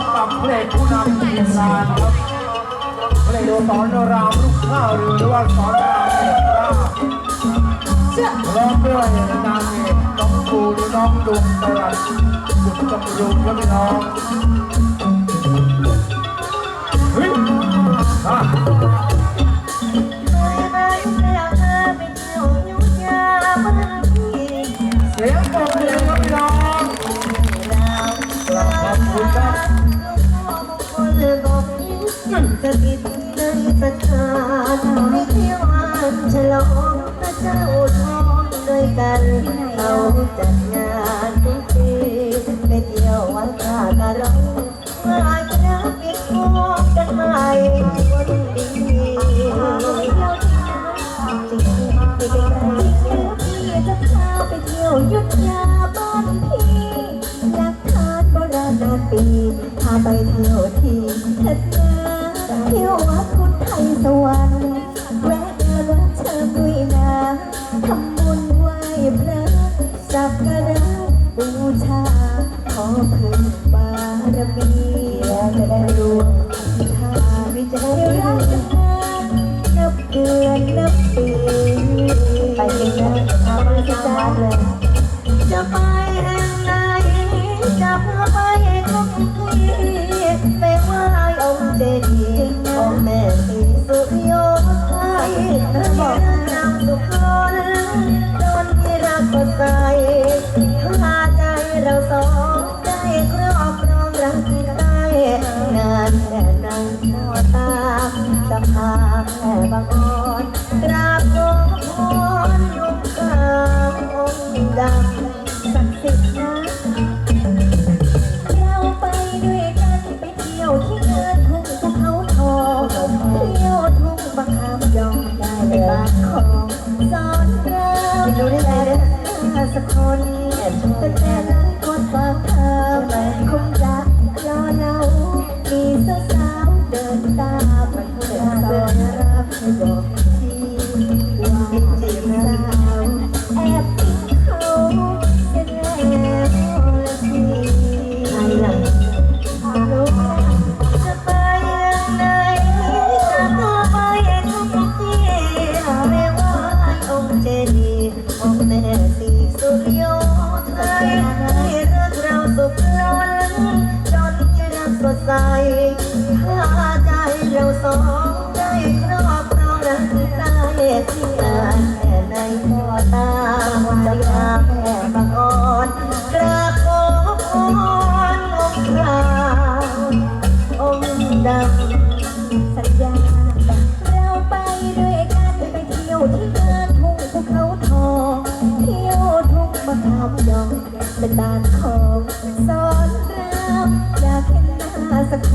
บกับเพลงผู้นำทีมงานครับเพลงโดสอนรามลูกข้าวหรือว่าสอนรามเอกราชร้องด้วยนางเอกน้องปูหรือน้องดุงตรัสสุดจำรุงครับพี่น้องเฮ้ยอะเสียงปรบมือ อบคุณครับจะกินในสถานในที่วันฉลองพระเจ้าทองด้วยกันเราจัดงานทุกปีไปเที่ยววัดท่ากะร้องเมื่ออาจจะปิดโมงกันใหม่วันดีจริงๆไปไกลๆพี่จะพาไปเที่ยวยุทธยาา บางอ่อนกราบขอพรนุ่มขาองค์ดำศักดิ์สิทธิ์นะเราไปด้วยกันไปเที่ยวที่เงินทุ่งภูเขาทองเที่ยวทุ่งบางคำยองได้ไปบ้านของสอนเราดูได้เลยนะสักคนแต่แต่ ใจถ้าใจเราสองได้ครอบครองรักได้ที่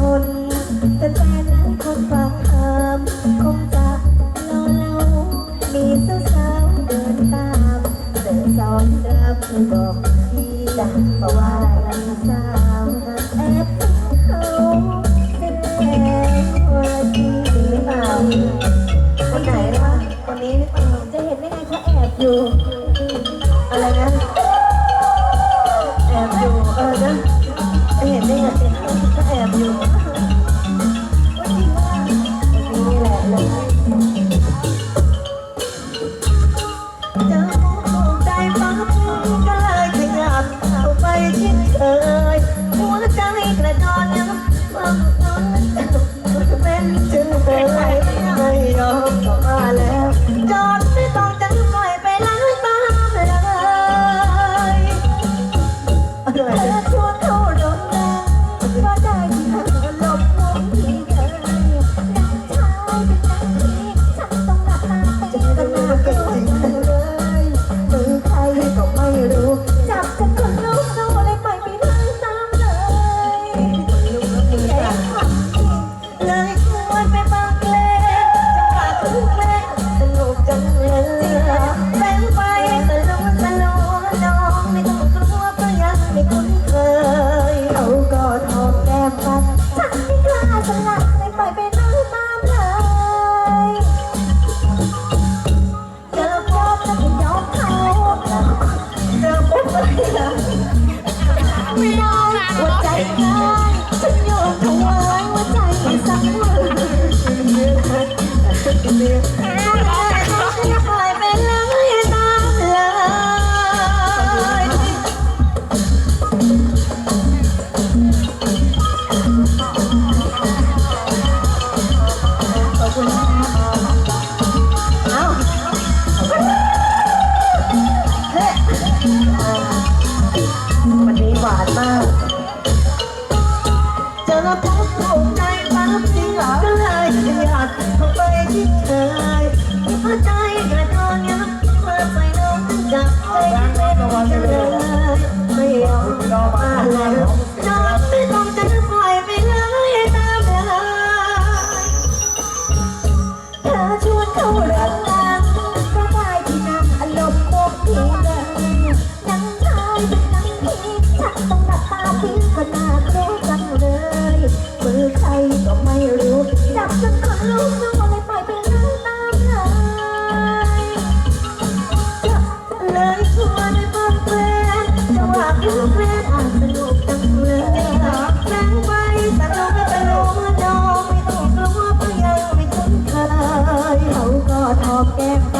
คนแต่แต่นั้นคนฟังคำคงจะรอเรามีสาวๆเดินตามเดินสอนรามคือบอกพี่จะบอกว่าอะไรสาวแอบเขาเสร็จแล้วทีหรือเปล่าคนไหนนะคะคนนี้หรือเปล่าจะเห็นได้ไงเขาแอบอยู่ อะไรนะ แอบอยู่เออนะ out. talking.